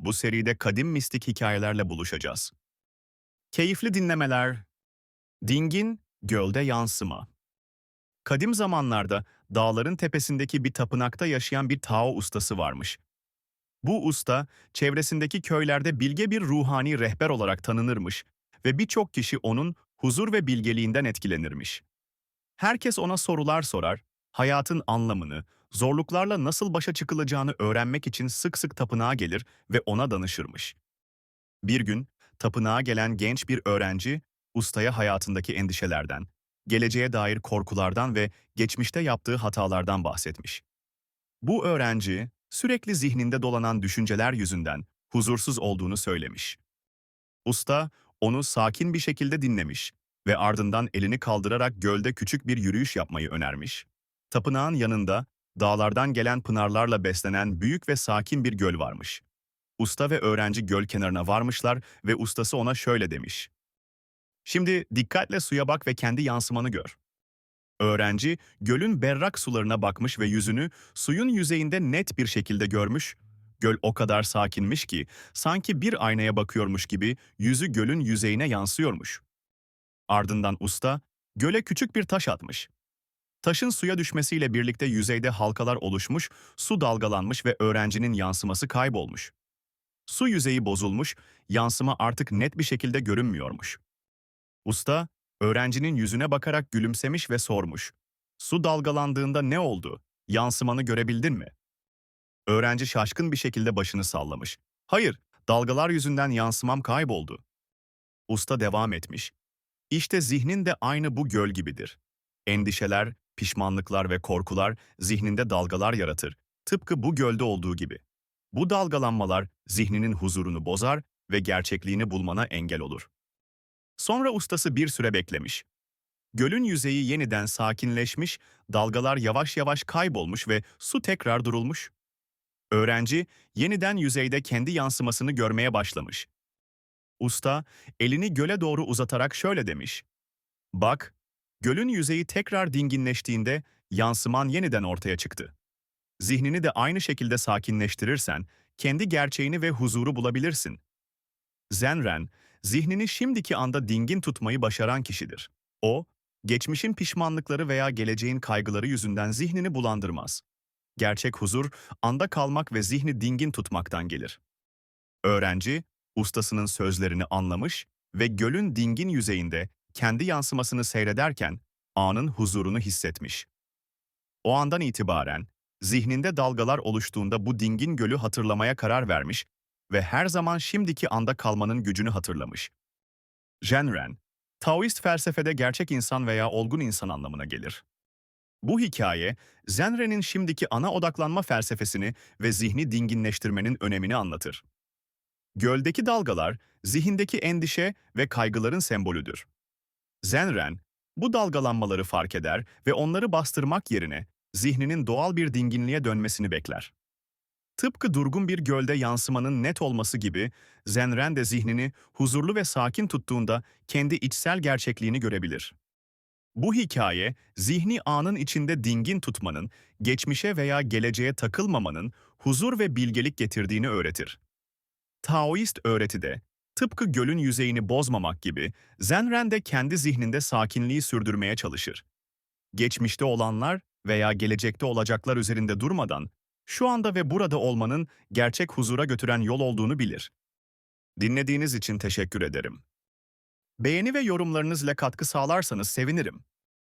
Bu seride kadim mistik hikayelerle buluşacağız. Keyifli dinlemeler. Dingin, gölde yansıma. Kadim zamanlarda dağların tepesindeki bir tapınakta yaşayan bir Tao ustası varmış. Bu usta, çevresindeki köylerde bilge bir ruhani rehber olarak tanınırmış ve birçok kişi onun huzur ve bilgeliğinden etkilenirmiş. Herkes ona sorular sorar, hayatın anlamını, zorluklarla nasıl başa çıkılacağını öğrenmek için sık sık tapınağa gelir ve ona danışırmış. Bir gün tapınağa gelen genç bir öğrenci, ustaya hayatındaki endişelerden, geleceğe dair korkulardan ve geçmişte yaptığı hatalardan bahsetmiş. Bu öğrenci, sürekli zihninde dolanan düşünceler yüzünden huzursuz olduğunu söylemiş. Usta, onu sakin bir şekilde dinlemiş ve ardından elini kaldırarak gölde küçük bir yürüyüş yapmayı önermiş. Tapınağın yanında, dağlardan gelen pınarlarla beslenen büyük ve sakin bir göl varmış. Usta ve öğrenci göl kenarına varmışlar ve ustası ona şöyle demiş. Şimdi dikkatle suya bak ve kendi yansımanı gör. Öğrenci, gölün berrak sularına bakmış ve yüzünü suyun yüzeyinde net bir şekilde görmüş. Göl o kadar sakinmiş ki, sanki bir aynaya bakıyormuş gibi yüzü gölün yüzeyine yansıyormuş. Ardından usta, göle küçük bir taş atmış. Taşın suya düşmesiyle birlikte yüzeyde halkalar oluşmuş, su dalgalanmış ve öğrencinin yansıması kaybolmuş. Su yüzeyi bozulmuş, yansıma artık net bir şekilde görünmüyormuş. Usta, öğrencinin yüzüne bakarak gülümsemiş ve sormuş. Su dalgalandığında ne oldu? Yansımanı görebildin mi? Öğrenci şaşkın bir şekilde başını sallamış. Hayır, dalgalar yüzünden yansımam kayboldu. Usta devam etmiş. İşte zihnin de aynı bu göl gibidir. Endişeler, pişmanlıklar ve korkular zihninde dalgalar yaratır. Tıpkı bu gölde olduğu gibi. Bu dalgalanmalar zihninin huzurunu bozar ve gerçekliğini bulmana engel olur. Sonra ustası bir süre beklemiş. Gölün yüzeyi yeniden sakinleşmiş, dalgalar yavaş yavaş kaybolmuş ve su tekrar durulmuş. Öğrenci yeniden yüzeyde kendi yansımasını görmeye başlamış. Usta elini göle doğru uzatarak şöyle demiş. Bak, gölün yüzeyi tekrar dinginleştiğinde yansıman yeniden ortaya çıktı. Zihnini de aynı şekilde sakinleştirirsen kendi gerçeğini ve huzuru bulabilirsin. Zenren, zihnini şimdiki anda dingin tutmayı başaran kişidir. O, geçmişin pişmanlıkları veya geleceğin kaygıları yüzünden zihnini bulandırmaz. Gerçek huzur, anda kalmak ve zihni dingin tutmaktan gelir. Öğrenci, ustasının sözlerini anlamış ve gölün dingin yüzeyinde kendi yansımasını seyrederken anın huzurunu hissetmiş. O andan itibaren zihninde dalgalar oluştuğunda bu dingin gölü hatırlamaya karar vermiş ve her zaman şimdiki anda kalmanın gücünü hatırlamış. Jenren, Taoist felsefede gerçek insan veya olgun insan anlamına gelir. Bu hikaye, Zenren'in şimdiki ana odaklanma felsefesini ve zihni dinginleştirmenin önemini anlatır. Göldeki dalgalar, zihindeki endişe ve kaygıların sembolüdür. Zenren, bu dalgalanmaları fark eder ve onları bastırmak yerine zihninin doğal bir dinginliğe dönmesini bekler. Tıpkı durgun bir gölde yansımanın net olması gibi, Zenren de zihnini huzurlu ve sakin tuttuğunda kendi içsel gerçekliğini görebilir. Bu hikaye, zihni anın içinde dingin tutmanın, geçmişe veya geleceğe takılmamanın huzur ve bilgelik getirdiğini öğretir. Taoist öğretide, tıpkı gölün yüzeyini bozmamak gibi, Zenren de kendi zihninde sakinliği sürdürmeye çalışır. Geçmişte olanlar veya gelecekte olacaklar üzerinde durmadan, şu anda ve burada olmanın gerçek huzura götüren yol olduğunu bilir. Dinlediğiniz için teşekkür ederim. Beğeni ve yorumlarınızla katkı sağlarsanız sevinirim.